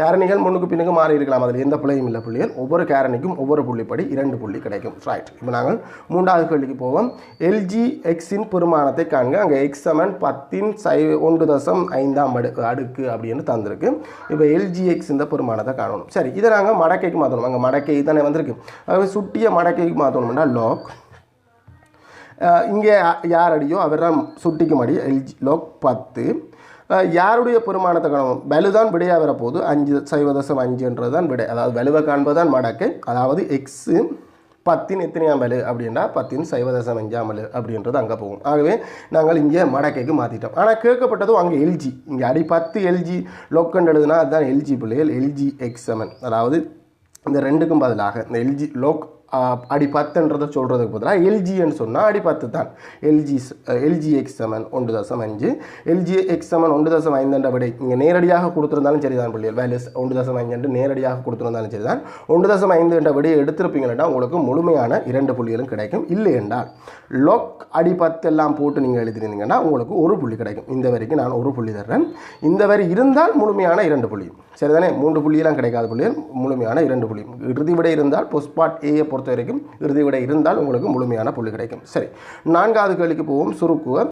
காரணிகள் முன்னுக்கு பின்னுக்கு மாறி இருக்கலாம். அதில் எந்த பிள்ளையும் இல்லை புள்ளிகள். ஒவ்வொரு காரணிக்கும் ஒவ்வொரு புள்ளிப்படி இரண்டு புள்ளி கிடைக்கும். ரைட் இப்போ நாங்கள் மூன்றாவது கேள்விக்கு போவோம். எல்ஜி எக்ஸின் பெருமானத்தை காண்க. அங்கே எக்ஸ் சமன் பத்தின் சை ஒன்று தசம் ஐந்தாம் அடு அடுக்கு அப்படின்னு தந்திருக்கு. இப்போ எல்ஜி எக்ஸ் இந்த பெருமானத்தை காணணும். சரி இதை நாங்கள் மடக்கைக்கு மாற்றணும். அங்கே மடக்கை தானே வந்திருக்கு. ஆகவே சுட்டிய மடக்கைக்கு மாற்றணும்னா லாக் இங்கே யார் அடியோ அவர் தான் சுட்டிக்கும் அடி. எல்ஜி லோக் பத்து. யாருடைய பெருமானத்தை காணவும் வலுதான் விடையாக வரப்போகுது. அஞ்சு சைவதசம் அஞ்சுன்றது தான் விடை. அதாவது வலுவை காண்பது தான் அதாவது எக்ஸு பத்தின் எத்தனையாம் வலு அப்படின்னா பத்தின் சைவதசம் அஞ்சாம் வலு அப்படின்றது அங்கே போகும். ஆகவே நாங்கள் இங்கே மடக்கைக்கு மாற்றிட்டோம் ஆனால் கேட்கப்பட்டதும் அங்கே எல்ஜி இங்கே அடி பத்து எல்ஜி லோக்கண்ட் எழுதுனா அதுதான் எல்ஜி பிள்ளைகள். எல்ஜி எக்ஸ் செவன் அதாவது இந்த ரெண்டுக்கும் பதிலாக இந்த எல்ஜி லோக் அடி பத்துன்றதை சொல்கிறதுக்கு பதிலாக எல்ஜின்னு சொன்னால் அடி பத்து தான். எல்ஜி எல்ஜி எக்ஸ் செவன் ஒன்று தசம் அஞ்சு எல்ஜி எக்ஸ் செவன் ஒன்று தசம் ஐந்துன்ற விடை இங்கே நேரடியாக கொடுத்துருந்தாலும் சரிதான் பிள்ளைகள். வேல்யூஸ் ஒன்று தசம் ஐந்து நேரடியாக கொடுத்துருந்தாலும் சரி தான் ஒன்று தசம் ஐந்து என்ற விடையை எடுத்திருப்பீங்கன்னா உங்களுக்கு முழுமையான இரண்டு புள்ளிகளும் கிடைக்கும். இல்லை என்றால் லோக் அடி பத்து எல்லாம் போட்டு நீங்கள் எழுதிருந்தீங்கன்னா உங்களுக்கு ஒரு புள்ளி கிடைக்கும். இந்த வரைக்கும் நான் ஒரு புள்ளி தர்றேன். இந்த வரி இருந்தால் முழுமையான இரண்டு புள்ளி. சரிதானே? மூன்று புள்ளியெல்லாம் கிடைக்காத புள்ளிகள் முழுமையான இரண்டு புள்ளி. இறுதி விடை இருந்தால் பொஸ்பாட் ஏ பொறுத்த வரைக்கும் இறுதி விடை இருந்தால் உங்களுக்கு முழுமையான புள்ளி கிடைக்கும். சரி நான்காவது கேள்விக்கு போவோம். சுருக்குவ